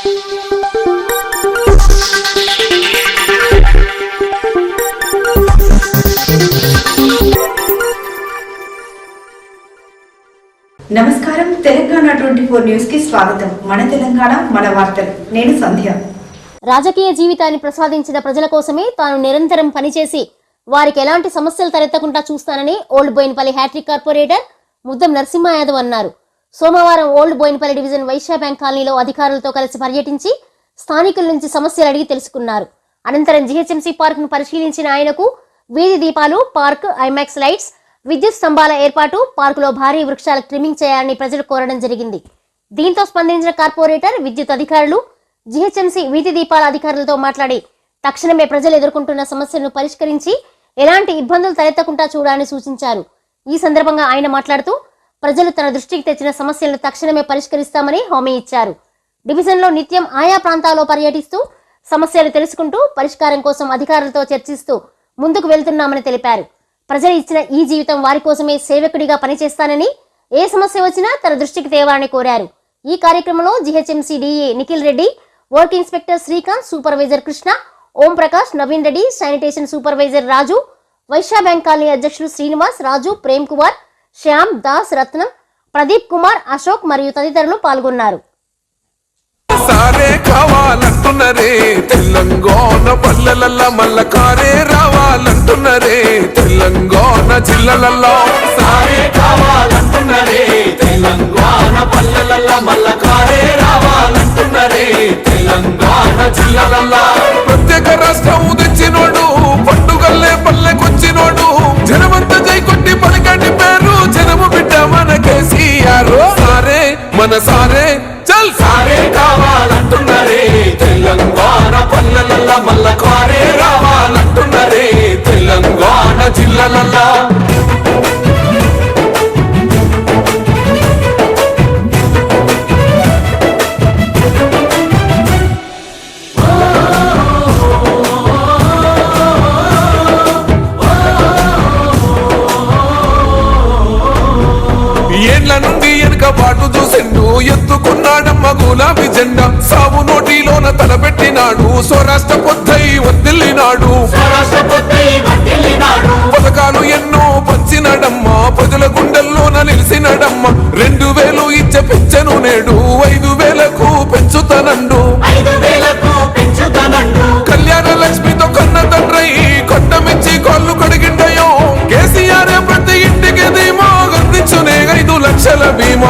నమస్కారం. Telangana twenty four న్యూస్కి స్వాగతం. మన తెలంగాణ మన వార్తలు. నేను సంధ్య. రాజకీయ జీవితాన్ని ప్రసాదించిన ప్రజల కోసమే తాను నిరంతరం పనిచేసి వారికి ఎలాంటి సమస్యలు తలెత్తకుండా చూస్తానని old Boinpally hat-trick corporator Muddam Narasimha Yadav అన్నారు. సోమవారం old Boinapally division Vysya bank కాలనీలో అధికారులతో కలిసి పర్యటించి స్థానికుల నుంచి సమస్యలు అడిగి తెలుసుకున్నారు. అనంతరం జీహెచ్ఎంసీ పార్క్ను పరిశీలించిన ఆయనకు వీధి దీపాలు పార్క్ ఐమాక్స్ లైట్స్ విద్యుత్ స్తంభాల ఏర్పాటు పార్కులో భారీ వృక్షాల ట్రిమ్మింగ్ చేయాలని ప్రజలు కోరడం జరిగింది. దీంతో స్పందించిన కార్పొరేటర్ విద్యుత్ అధికారులు జీహెచ్ఎంసీ వీధి దీపాల అధికారులతో మాట్లాడి తక్షణమే ప్రజలు ఎదుర్కొంటున్న సమస్యలను పరిష్కరించి ఎలాంటి ఇబ్బందులు తలెత్తకుండా చూడాలని సూచించారు. ఈ సందర్భంగా ఆయన మాట్లాడుతూ ప్రజలు తన దృష్టికి తెచ్చిన సమస్యలను తక్షణమే పరిష్కరిస్తామని హామీ ఇచ్చారు. డివిజన్లో నిత్యం ఆయా ప్రాంతాల్లో పర్యటిస్తూ సమస్యలు తెలుసుకుంటూ పరిష్కారం కోసం అధికారులతో చర్చిస్తూ ముందుకు వెళ్తున్నామని తెలిపారు. ప్రజలు ఇచ్చిన ఈ జీవితం వారి కోసమే సేవకుడిగా పనిచేస్తానని ఏ సమస్య వచ్చినా తన దృష్టికి తేవాలని కోరారు. ఈ కార్యక్రమంలో GHMC DA Nikhil Reddy work inspector Srikanth supervisor Krishna Om Prakash Naveen Reddy sanitation supervisor Raju Vysya bank colony అధ్యక్షులు శ్రీనివాస్ రాజు ప్రేమ్ కుమార్ శ్యామ్ దాస్ రత్నం ప్రదీప్ కుమార్ అశోక్ మరియు తదితరులు పాల్గొన్నారు. సారే కావాలంటున్నరే తెలంగాణ పల్లెలల్ల మల్ల కారే రావాలంటున్నరే తెలంగాణ జిల్లలల్లో. సారే కావాలంటున్నరే తెలంగాణ పల్లెలల్ల మల్ల కారే రావాలంటున్నరే సారే చూసిండు ఎత్తుకున్నాడమ్మ గులాబీ జెండా. సాగు నోటిలోన తలపెట్టినాడు. స్వరాష్ట్ర పొద్దై వదిలినాడు పథకాలు ఎన్నో పంచినడమ్మా. ప్రజల గుండెల్లోన నిలిచినడమ్మ. రెండు వేలు ఇచ్చే పెంచను నేడు ఐదు వేలకు పెంచుతానండు. కళ్యాణ లక్ష్మితో కన్న తండ్రి కొట్టమిచ్చి కాళ్ళు కడిగిండయో. కేసీఆర్ ప్రతి ఇంటికి ధీమా అందించునే ఐదు లక్షల బీమా.